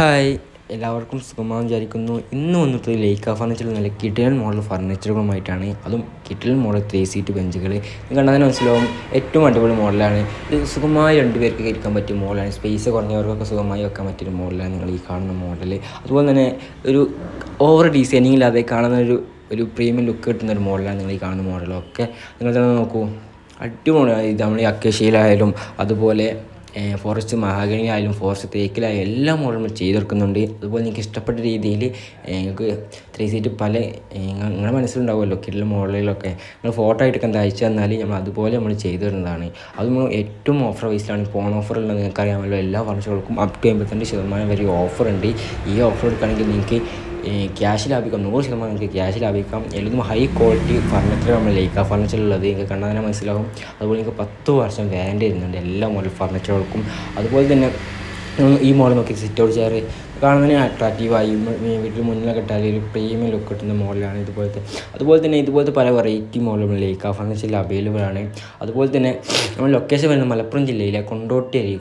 Hi. എല്ലാവർക്കും സുഖമാണെന്ന് വിചാരിക്കുന്നു. ഇന്ന് വന്നിട്ട് ലേക്ക ഫർണിച്ചർ നല്ല കിട്ടിലൻ മോഡൽ ഫർണിച്ചറുകളുമായിട്ടാണ് അതും കിട്ടിലൻ മോഡൽ ത്രീ സീറ്റ് ബെഞ്ചുകൾ കണ്ടാൽ തന്നെ മനസ്സിലാവും ഏറ്റവും അടിപൊളി മോഡലാണ് ഇത് സുഖമായി രണ്ടുപേർക്ക് ഇരിക്കാൻ പറ്റിയ മോഡലാണ് സ്പേസ് കുറഞ്ഞവർക്കൊക്കെ സുഖമായി വെക്കാൻ പറ്റിയൊരു മോഡലാണ് നിങ്ങൾ ഈ കാണുന്ന മോഡൽ അതുപോലെ തന്നെ ഒരു ഓവർ ഡിസൈനിങ് ഇല്ലാതെ കാണുന്ന ഒരു ഒരു പ്രീമിയം ലുക്ക് കിട്ടുന്ന ഒരു മോഡലാണ് നിങ്ങൾ ഈ കാണുന്ന മോഡലൊക്കെ നിങ്ങൾ തന്നെ നോക്കൂ. അടിപൊളി ഇത് നമ്മൾ ഈ അക്കേഷ്യയിലായാലും അതുപോലെ ഫോറസ്റ്റ് മഹാഗണി ആയാലും ഫോറസ്റ്റ് തേക്കിലായാലും എല്ലാം ഓർമ്മ ചെയ്തെടുക്കുന്നുണ്ട് അതുപോലെ നിങ്ങൾക്ക് ഇഷ്ടപ്പെട്ട രീതിയിൽ നിങ്ങൾക്ക് ത്രീ സീറ്റ് പല നിങ്ങളുടെ മനസ്സിലുണ്ടാവുമല്ലോ കിട്ടുന്ന മോഡലിലൊക്കെ നിങ്ങൾ ഫോട്ടോ ആയിട്ടൊക്കെ എന്താ അയച്ചു തന്നാൽ നമ്മൾ അതുപോലെ നമ്മൾ ചെയ്തു തരുന്നതാണ്. അത് നമ്മൾ ഏറ്റവും ഓഫർ വൈസിലാണ് ഫോൺ ഓഫർ ഉള്ളത് നിങ്ങൾക്ക് അറിയാമല്ലോ. എല്ലാ ഫർണിച്ചറുകൾക്കും അപ് ടു എൺപത്തിരണ്ട് ശതമാനം വരെ ഓഫർ ഉണ്ട്. ഈ ഓഫർ എടുക്കുകയാണെങ്കിൽ നിങ്ങൾക്ക് ക്യാഷ് ലാഭിക്കാം. നൂറ് ശതമാനം നിങ്ങൾക്ക് ക്യാഷ് ലാഭിക്കാം. എല്ലാം ഹൈ ക്വാളിറ്റി ഫർണിച്ചർ നമ്മൾ ലേക്ക ഫർണിച്ചർ ഉള്ളത്. നിങ്ങൾക്ക് കണ്ടാൽ തന്നെ മനസ്സിലാവും. അതുപോലെ നിങ്ങൾക്ക് പത്ത് വർഷം വാറന്റി വരുന്നുണ്ട് എല്ലാ മോഡൽ ഫർണിച്ചറുകൾക്കും അതുപോലെ തന്നെ ഈ മോഡൽ നോക്കി സിറ്റ് ഔട്ട് ചെയർ കാണുന്നതിന് അട്രാക്റ്റീവായി വീട്ടിൽ മുന്നിലൊക്കെ ഇട്ടാൽ ഒരു പ്രീമിയം ലുക്ക് കിട്ടുന്ന മോഡലാണ് ഇതുപോലത്തെ. അതുപോലെ തന്നെ ഇതുപോലത്തെ പല വെറൈറ്റി മോഡലുകൾ ആ ഫർണിച്ചറിൽ അവൈലബിൾ ആണ്. അതുപോലെ തന്നെ നമ്മൾ ലൊക്കേഷൻ വരുന്നത് മലപ്പുറം ജില്ലയിലെ കൊണ്ടോട്ടി അരി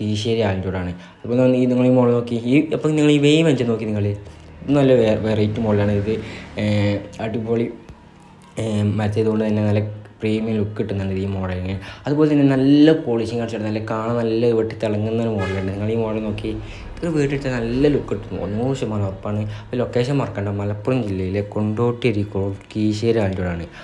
കീശ്ശേരി ആലഞ്ചോടാണ് അതുപോലെ നിങ്ങൾ ഈ മോഡൽ നോക്കി. ഈ അപ്പം നിങ്ങൾ ഈ വെയിം വെച്ച് നോക്കി നിങ്ങൾ. നല്ല വെറൈറ്റി മോഡലാണ് ഇത്. അടിപൊളി മറ്റേതുകൊണ്ട് തന്നെ നല്ല പ്രീമിയം ലുക്ക് കിട്ടുന്നുണ്ട് ഈ മോഡലിന്. അതുപോലെ തന്നെ നല്ല പോളിഷിങ് അടിച്ചിട്ട് നല്ല കാണാൻ നല്ല വെട്ടി തിളങ്ങുന്ന ഒരു മോഡലുണ്ട്. നിങ്ങൾ ഈ മോഡൽ നോക്കി ഇത് വീട്ടിട്ട് നല്ല ലുക്ക് കിട്ടുന്നു ഒന്നൂറ് ശതമാനം ഉറപ്പാണ്. അപ്പോൾ ലൊക്കേഷൻ മറക്കണ്ട. മലപ്പുറം ജില്ലയിലെ കൊണ്ടോട്ടി കീശേരി കീശ്ശേരി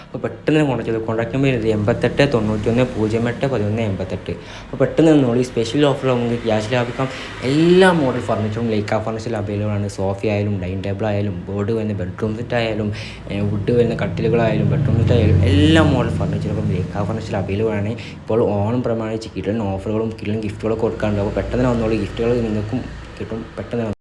അപ്പോൾ പെട്ടെന്ന് കോൺടാക്ട് ചെയ്ത് കോൺടാക്ട് നമ്പർ എൺപത്തെട്ട് തൊണ്ണൂറ്റി ഒന്ന് പൂജ്യം എട്ട് പതിനൊന്ന് എൺപത്തെട്ട്. അപ്പോൾ പെട്ടെന്ന് നിന്നോളി സ്പെഷ്യൽ ഓഫർ നമുക്ക് ക്യാഷ് ലാഭിക്കാം. എല്ലാ മോഡൽ ഫർണിച്ചറും ലേക്ക ഫർണിച്ചർ അവൈലബിൾ ആണ്. സോഫ ആയാലും ഡൈനിങ് ടേബിൾ ആയാലും ബോർഡ് വരുന്ന ബെഡ്റൂം സെറ്റ് ആയാലും വുഡ് വരുന്ന കട്ടിലുകളായാലും ബെഡ്റൂം സെറ്റ് ആയാലും എല്ലാ മോഡൽ ഫർണിച്ചറുകളും ലേക്ക ഫർണിച്ചർ അവൈലബിൾ ആണ് ഇപ്പോൾ ഓണം പ്രമാണിച്ച് കിട്ടുന്ന ഓഫറുകളും കിട്ടുന്ന ഗിഫ്റ്റുകളൊക്കെ കൊടുക്കാറുണ്ട് അപ്പോൾ പെട്ടെന്ന് വന്നോളൂ. ഗിഫ്റ്റുകൾ നിങ്ങൾക്കും കിട്ടും. പെട്ടെന്ന്